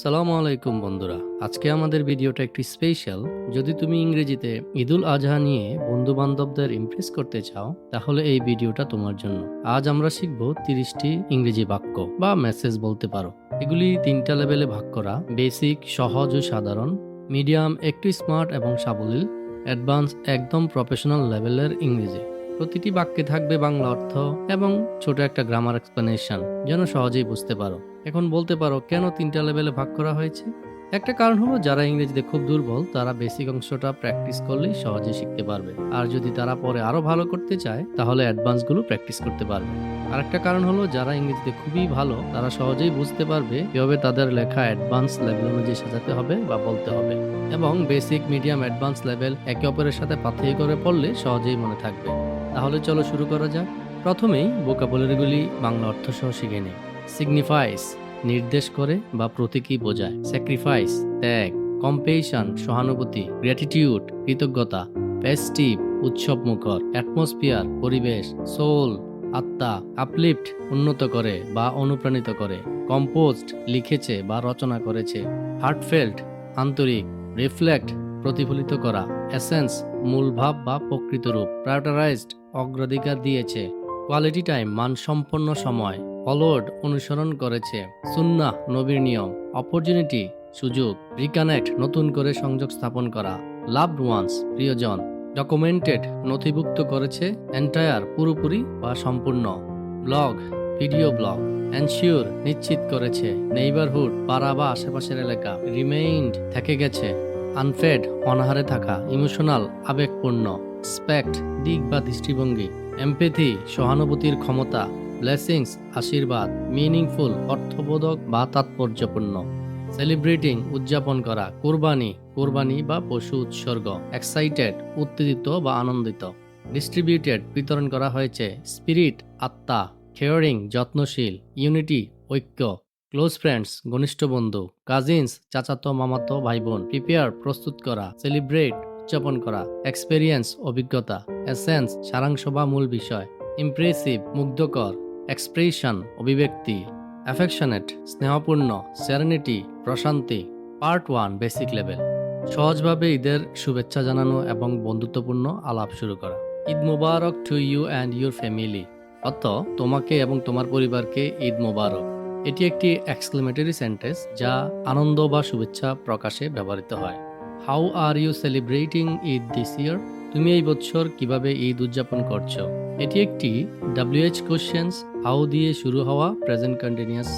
সালামু আলাইকুম বন্ধুরা। আজকে আমাদের ভিডিওটা একটি স্পেশাল। যদি তুমি ইংরেজিতে ঈদুল আজহা নিয়ে বন্ধু বান্ধবদের ইমপ্রেস করতে চাও, তাহলে এই ভিডিওটা তোমার জন্য। আজ আমরা শিখব তিরিশটি ইংরেজি বাক্য বা মেসেজ বলতে পারো। এগুলি তিনটা লেভেলে ভাগ করা। বেসিক সহজ ও সাধারণ। মিডিয়াম একটু স্মার্ট এবং সাবলীল। অ্যাডভান্স একদম প্রফেশনাল লেভেলের ইংরেজি। প্রতিটি বাক্যে থাকবে বাংলা অর্থ এবং ছোট একটা গ্রামার এক্সপ্লেনেশন যেন সহজেই বুঝতে পারো। এখন বলতে পারো কেন তিনটা লেভেলে ভাগ করা হয়েছে? একটা কারণ হলো যারা ইংরেজিতে খুব দুর্বল, তারা বেসিক অংশটা প্র্যাকটিস করলেই সহজে শিখতে পারবে। আর যদি তারা পরে আরও ভালো করতে চায়, তাহলে অ্যাডভান্সগুলো প্র্যাকটিস করতে পারবে। আরেকটা কারণ হলো যারা ইংরেজিতে খুবই ভালো, তারা সহজেই বুঝতে পারবে কীভাবে তাদের লেখা অ্যাডভান্স লেভেল অনুযায়ী সাজাতে হবে বা বলতে হবে। এবং বেসিক মিডিয়াম অ্যাডভান্স লেভেল একে অপরের সাথে পাথেয় করে পড়লে সহজেই মনে থাকবে। তাহলে চলো শুরু করা যাক। প্রথমেই বোকাবুলারিগুলি বাংলা অর্থ সহ শিখে নিই। সিগনিফাইস নির্দেশ করে বা প্রতীকী বোঝায়। স্যাক্রিফাইস ত্যাগ কম্পেশন সহানুভূতি গ্র্যাটিটিউড কৃতজ্ঞতা ফেস্টিভ উৎসব মুখর অ্যাটমসফিয়ার পরিবেশ সোল আত্মা আপলিফট উন্নত করে বা অনুপ্রাণিত করে কম্পোস্ট লিখেছে বা রচনা করেছে হার্টফেল্ট আন্তরিক রিফ্লেক্ট প্রতিফলিত করা এসেন্স মূলভাব বা প্রকৃত রূপ প্রায়োটারাইজড অগ্রাধিকার দিয়েছে কোয়ালিটি টাইম মানসম্পন্ন সময় ফলোড অনুসরণ করেছে। সুন্না নবীর নিয়ম। অপরচুনিটি, সুযোগ। রিকানেক্ট নতুন করে সংযোগ স্থাপন করা। লাভড ওয়ান্স, প্রিয়জন। ডকুমেন্টেড, নথিভুক্ত করেছে। এন্টায়ার, পুরোপুরি বা সম্পূর্ণ। Blog, video blog. এনশিওর, নিশ্চিত করেছে। নেইবারহুড, পাড়া বা আশেপাশের এলাকা। রিমেইন্ড, থেকে গেছে। আনফেড, অনাহারে থাকা। ইমোশনাল, আবেগপূর্ণ। স্পেক্ট, দিক বা দৃষ্টিভঙ্গি। এমপেথি, সহানুভূতির ক্ষমতা। ব্লেসিংস, আশীর্বাদ, মিনিংফুল, অর্থবোধক বা তাৎপর্যপূর্ণ। সেলিব্রেটিং, উদযাপন করা, কোরবানি কোরবানি বা পশু উৎসর্গ, এক্সাইটেড, উত্তেজিত বা আনন্দিত। ডিস্ট্রিবিউটেড, বিতরণ করা হয়েছে, স্পিরিট, আত্মা, কেয়ারিং, যত্নশীল, ইউনিটি, ঐক্য, ক্লোজ ফ্রেন্ডস, ঘনিষ্ঠ বন্ধু, কাজিনস, চাচাতো মামাতো ভাই বোন প্রিপেয়ার, প্রস্তুত করা, সেলিব্রেট, উদযাপন করা, এক্সপেরিয়েন্স, অভিজ্ঞতা, এসেন্স, সারাংশ বা মূল বিষয়, ইমপ্রেসিভ, মুগ্ধকর। এক্সপ্রেশন অভিব্যক্তি অ্যাফেকশনেট স্নেহপূর্ণ সেরেনিটি প্রশান্তি পার্ট ওয়ান বেসিক লেভেল সহজভাবে ঈদের শুভেচ্ছা জানানো এবং বন্ধুত্বপূর্ণ আলাপ শুরু করা। Eid Mubarak to you and your family অর্থ, তোমাকে এবং তোমার পরিবারকে ঈদ মুবারক। এটি একটি এক্সক্লেমেটরি সেন্টেন্স যা আনন্দ বা শুভেচ্ছা প্রকাশে ব্যবহৃত হয়। How are you celebrating Eid this year তুমি এই বছর কীভাবে ঈদ উদযাপন করছ? এটি একটি ডাব্লিউএইচ কোশ্চেন্স হাউ দিয়ে শুরু হওয়া present continuous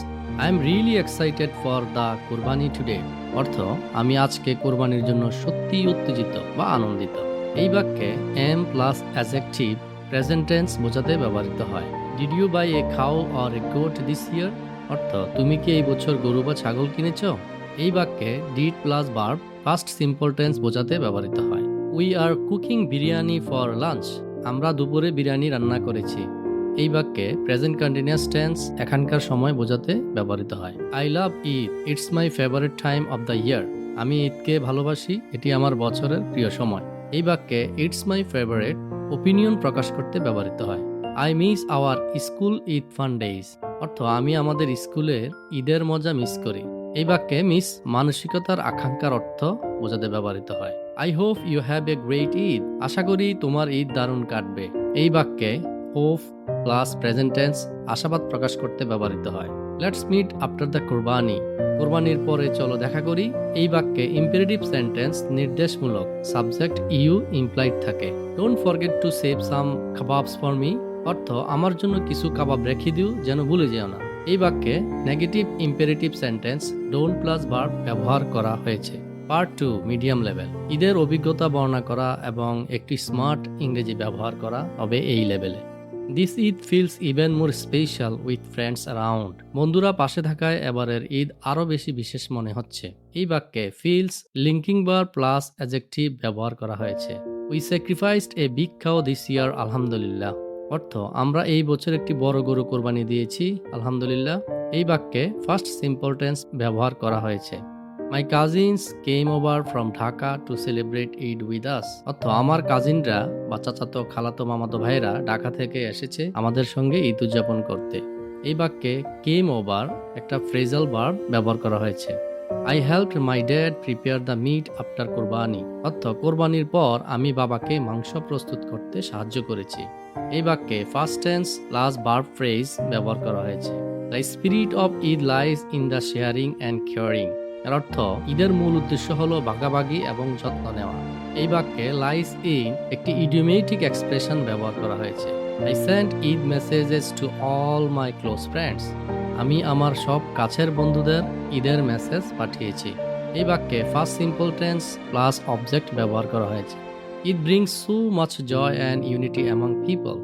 I am really excited for the qurbani today অর্থ, আমি আজকে কোরবানির জন্য সত্যিই উত্তেজিত বা আনন্দিত। এই বাক্যে am plus adjective present tense বোঝাতে ব্যবহৃত হয়। Did you buy a cow or a goat this year অর্থ, তুমি কি এই বছর গরু বা ছাগল কিনেছ? এই বাক্যে did plus verb past simple tense বোঝাতে ব্যবহৃত হয়। We are cooking biryani for lunch আমরা দুপুরে বিরিয়ানি রান্না করেছি। এই বাক্যে প্রেজেন্ট কন্টিনিউয়াস টেন্স এখানকার সময় বোঝাতে ব্যবহৃত হয়। I love Eid it's my favourite time of the year আমি ঈদকে ভালোবাসি। এটি আমার বছরের প্রিয় সময়। এই বাক্যে ইটস মাই ফেভারিট ওপিনিয়ন প্রকাশ করতে ব্যবহৃত হয়। I miss our school Eid fun days অর্থ, আমি আমাদের স্কুলের ঈদের মজা মিস করি। এই বাক্যে মিস মানসিকতার আকাঙ্ক্ষার অর্থ বোঝাতে ব্যবহৃত হয়। I hope you have a great Eid আশা করি তোমার ঈদ দারুণ কাটবে। এই বাক্যে হোপ প্লাস প্রেজেন্টেন্স আশাবাদ প্রকাশ করতে ব্যবহৃত হয়। লেটস মিট আফটার দ্য কোরবানি কোরবানির পরে চলো দেখা করি। এই বাক্যে ইম্পারেটিভ সেন্টেন্স নির্দেশমূলক সাবজেক্ট ইউ ইমপ্লাইড থাকে। Don't forget to save some kebabs for me অর্থ, আমার জন্য কিছু কাবাব রেখে দিও যেন ভুলে যেও না। এই বাক্যে negative imperative sentence don't plus verb ব্যবহার করা হয়েছে। পার্ট টু মিডিয়াম লেভেল ঈদের অভিজ্ঞতা বর্ণনা করা এবং একটি স্মার্ট ইংরেজি ব্যবহার করা হবে এই লেভেলে this Eid feels even more special with friends around বন্ধুরা পাশে থাকায় এবারের ঈদ আরও বেশি বিশেষ মনে হচ্ছে। এই বাক্যে ফিলস লিঙ্কিং বার প্লাস অ্যাজেক্টিভ ব্যবহার করা হয়েছে। We sacrificed a big cow this year আলহামদুলিল্লাহ। অর্থ, আমরা এই বছর একটি বড় গরু কোরবানি দিয়েছি, আলহামদুলিল্লাহ। এই বাক্যে ফার্স্ট সিম্পল টেন্স ব্যবহার করা হয়েছে। My cousins came over from Dhaka to celebrate Eid with us অর্থ আমার কাজিনরা বা চাচাতো খালাতো মামাতো ভাইরা ঢাকা থেকে এসেছে আমাদের সঙ্গে ঈদ উদযাপন করতে। এই বাক্যে কেম ওভার একটা ফ্রেজাল ভার্ব ব্যবহার করা হয়েছে। I help my dad prepare the meat after qurbani. অর্থ কোরবানির পর আমি বাবাকে মাংস প্রস্তুত করতে সাহায্য করেছি। এই বাক্যে past tense plus verb phrase ব্যবহার করা হয়েছে। The spirit of Eid lies in the sharing and caring এর অর্থ, ঈদের মূল উদ্দেশ্য হল ভাগাভাগি এবং যত্ন নেওয়া। এই বাক্যে লাইস ইন একটি ইডিওমেটিক এক্সপ্রেশন ব্যবহার করা হয়েছে। I send Eid messages to all my close friends আমি আমার সব কাছের বন্ধুদের ঈদের মেসেজ পাঠিয়েছি। এই বাক্যে past simple tense plus object ব্যবহার করা হয়েছে। It brings so much joy and unity among people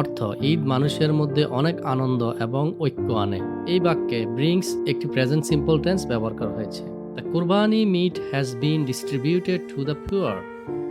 অর্থ, ঈদ মানুষের মধ্যে অনেক আনন্দ এবং ঐক্য আনে। এই বাক্যে ব্রিংস একটি প্রেজেন্ট সিম্পল টেন্স ব্যবহার করা হয়েছে। The qurbani meat has been distributed to the poor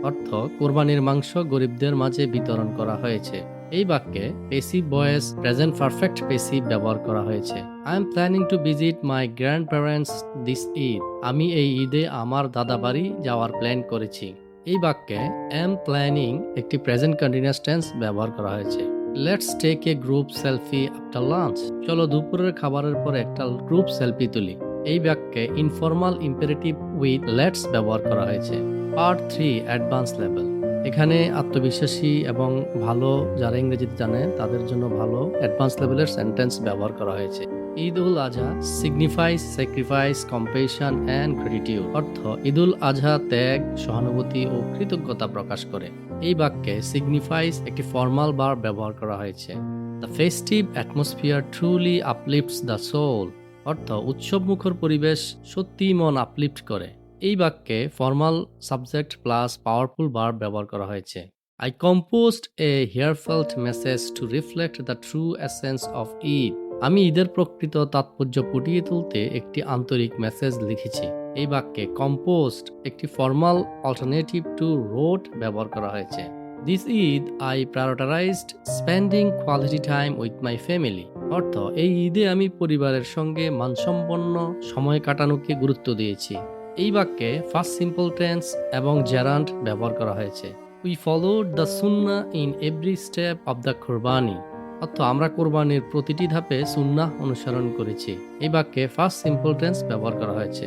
অর্থ, কোরবানির মাংস গরিবদের মাঝে বিতরণ করা হয়েছে। এই বাক্যে passive voice present perfect passive ব্যবহার করা হয়েছে। I am planning to visit my grandparents this Eid আমি এই ঈদে আমার দাদা বাড়ি যাওয়ার প্ল্যান করেছি। এই বাক্যে এম প্ল্যানিং একটি প্রেজেন্ট কন্টিনিউয়াস টেন্স ব্যবহার করা হয়েছে। Let's take a group selfie after lunch চলো দুপুরের খাবারের পর একটা গ্রুপ সেলফি তুলি। এই বাক্যে ইনফরমাল ইম্পারেটিভ উইথ লেটস ব্যবহার করা হয়েছে। পার্ট থ্রি অ্যাডভান্স লেভেল এখানে আত্মবিশ্বাসী এবং ভালো যারা ইংরেজিতে জানে, তাদের জন্য ভালো অ্যাডভান্স লেভেলের সেন্টেন্স ব্যবহার করা হয়েছে। Eid ul Azha signifies sacrifice compassion and gratitude অর্থ, ঈদ উল আজহা ত্যাগ, সহানুভূতি ও কৃতজ্ঞতা প্রকাশ করে। এই বাক্যে সিগনিফাইস একটি ফর্মাল বার ব্যবহার করা হয়েছে। The festive atmosphere truly uplifts the soul অর্থ, উৎসবমুখর পরিবেশ সত্যিই মন আপলিফট করে। এই বাক্যে ফর্মাল সাবজেক্ট প্লাস পাওয়ারফুল বার ব্যবহার করা হয়েছে। I composed a heartfelt message to reflect the true essence of Eid আমি ঈদের প্রকৃত তাৎপর্য ফুটিয়ে তুলতে একটি আন্তরিক মেসেজ লিখেছি। এই বাক্যে কম্পোস্ট একটি ফর্মাল অল্টারনেটিভ টু রোড ব্যবহার করা হয়েছে। This Eid I prioritised spending quality time with my family অর্থ, এই ঈদে আমি পরিবারের সঙ্গে মানসম্পন্ন সময় কাটানোকে গুরুত্ব দিয়েছি। এই বাক্যে ফার্স্ট সিম্পল টেন্স এবং জেরান্ট ব্যবহার করা হয়েছে। We followed the Sunnah in every step of the qurbani অর্থ আমরা কোরবানির প্রতিটি ধাপে সুন্না অনুসরণ করেছি। এই বাক্যে ফার্স্ট সিম্পল টেন্স ব্যবহার করা হয়েছে।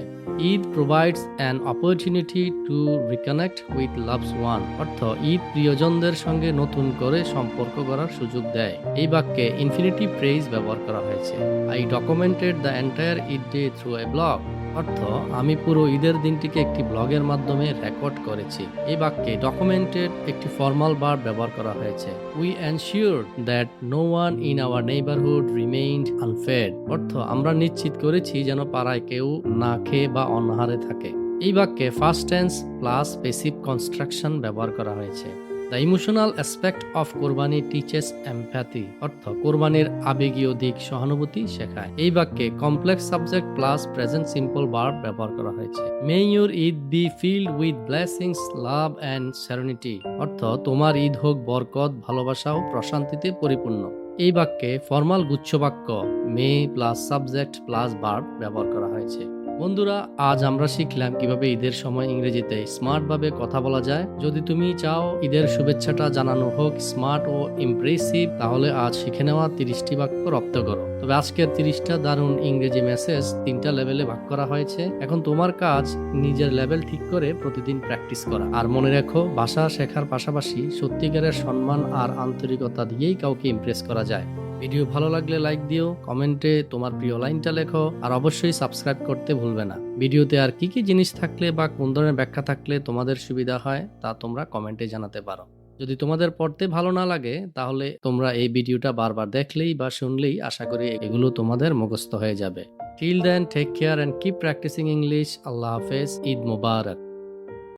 Eid provides an opportunity to reconnect with loves one অর্থ ঈদ প্রিয়জনদের সঙ্গে নতুন করে সম্পর্ক করার সুযোগ দেয়। এই বাক্যে ইনফিনিটি প্রেইজ ব্যবহার করা হয়েছে। I documented the entire Eid day through a blog অর্থ, আমি পুরো ঈদের দিনটিকে একটি ব্লগের মাধ্যমে রেকর্ড করেছি। এই বাক্যে ডকুমেন্টেড একটি ফর্মাল বার ব্যবহার করা হয়েছে। We ensure that no one in our neighbourhood remained unfed অর্থ, আমরা নিশ্চিত করেছি যেন পাড়ায় কেউ না খেয়ে বা অনাহারে থাকে। এই বাক্যে past tense plus passive construction ব্যবহার করা হয়েছে। The emotional aspect of qurbani teaches empathy অর্থ কোরবানির আবেগীয় দিক সহানুভূতি শেখায়। এই বাক্যে complex subject plus present simple verb ব্যবহার করা হয়েছে। May your Eid be filled with blessings love and serenity অর্থ তোমার ঈদ হোক বরকত, ভালোবাসা ও প্রশান্তিতে পরিপূর্ণ। এই বাক্যে formal গুচ্ছবাক্য may plus subject plus verb ব্যবহার করা হয়েছে। বন্ধুরা, আজ আমরা শিখলাম কীভাবে ঈদের সময় ইংরেজিতে স্মার্ট ভাবে কথা বলা যায়। যদি তুমি চাও ঈদের শুভেচ্ছাটা জানানো হোক, স্মার্ট ও ইমপ্রেসিভ তাহলে আজ শিখে নেওয়া তিরিশটি বাক্য রপ্ত করো। তবে আজকের তিরিশটা দারুণ ইংরেজি মেসেজ তিনটা লেভেলে ভাগ করা হয়েছে। এখন তোমার কাজ নিজের লেভেল ঠিক করে প্রতিদিন প্র্যাকটিস করা। আর মনে রেখো, ভাষা শেখার পাশাপাশি সত্যিকারের সম্মান আর আন্তরিকতা দিয়েই কাউকে ইমপ্রেস করা যায়। ভিডিও ভালো লাগলে লাইক দিও কমেন্টে তোমার প্রিয় লাইনটা লেখো, আর অবশ্যই সাবস্ক্রাইব করতে ভুলবে না। ভিডিওতে আর কি কি জিনিস থাকলে বা কোন ধরনের ব্যাখ্যা থাকলে তোমাদের সুবিধা হয়, তা তোমরা কমেন্টে জানাতে পারো। যদি তোমাদের পড়তে ভালো না লাগে, তাহলে তোমরা এই ভিডিওটা বারবার দেখলেই বা শুনলেই আশা করি এগুলো তোমাদের মুখস্থ হয়ে যাবে। Till then take care and keep practising English আল্লাহ হাফেজ। ঈদ মুবারক।